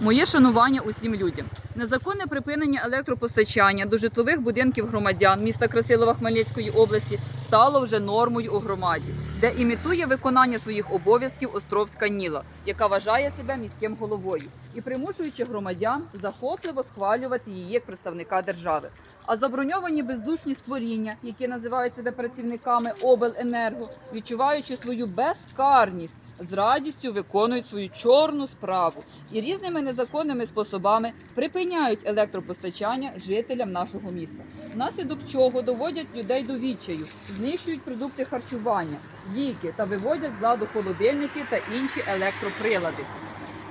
Моє шанування усім людям. Незаконне припинення електропостачання до житлових будинків громадян міста Красилова Хмельницької області стало вже нормою у громаді, де імітує виконання своїх обов'язків Островська Ніла, яка вважає себе міським головою і примушуючи громадян захопливо схвалювати її як представника держави. А заброньовані бездушні створіння, які називають себе працівниками обленерго, відчуваючи свою безкарність, з радістю виконують свою чорну справу і різними незаконними способами припиняють електропостачання жителям нашого міста, внаслідок чого доводять людей до відчаю, знищують продукти харчування, ліки та виводять з ладу холодильники та інші електроприлади.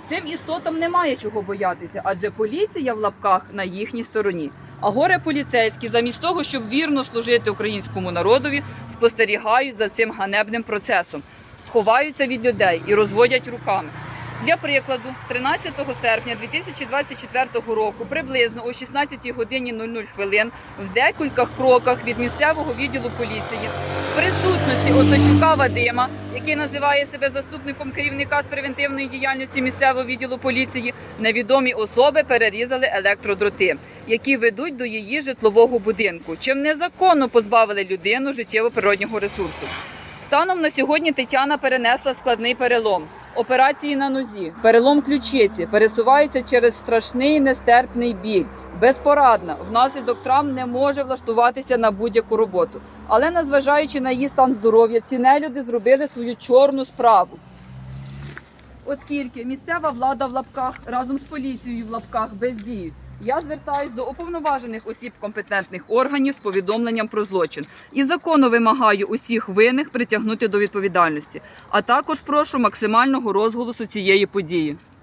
Цим істотам немає чого боятися, адже поліція в лапках на їхній стороні. А горе поліцейські, замість того, щоб вірно служити українському народові, спостерігають за цим ганебним процесом, ховаються від людей і розводять руками. Для прикладу, 13 серпня 2024 року, приблизно о 16 годині 00 хвилин, в декількох кроках від місцевого відділу поліції, в присутності Осачука Вадима, який називає себе заступником керівника з превентивної діяльності місцевого відділу поліції, невідомі особи перерізали електродроти, які ведуть до її житлового будинку, чим незаконно позбавили людину життєво-природнього ресурсу. Станом на сьогодні Тетяна перенесла складний перелом. Операції на нозі, перелом ключиці, пересувається через страшний нестерпний біль. Безпорадна, внаслідок травм не може влаштуватися на будь-яку роботу. Але, незважаючи на її стан здоров'я, ці нелюди зробили свою чорну справу. Оскільки місцева влада в лапках разом з поліцією в лапках бездіють, я звертаюсь до уповноважених осіб компетентних органів з повідомленням про злочин і закону вимагаю усіх винних притягнути до відповідальності, а також прошу максимального розголосу цієї події.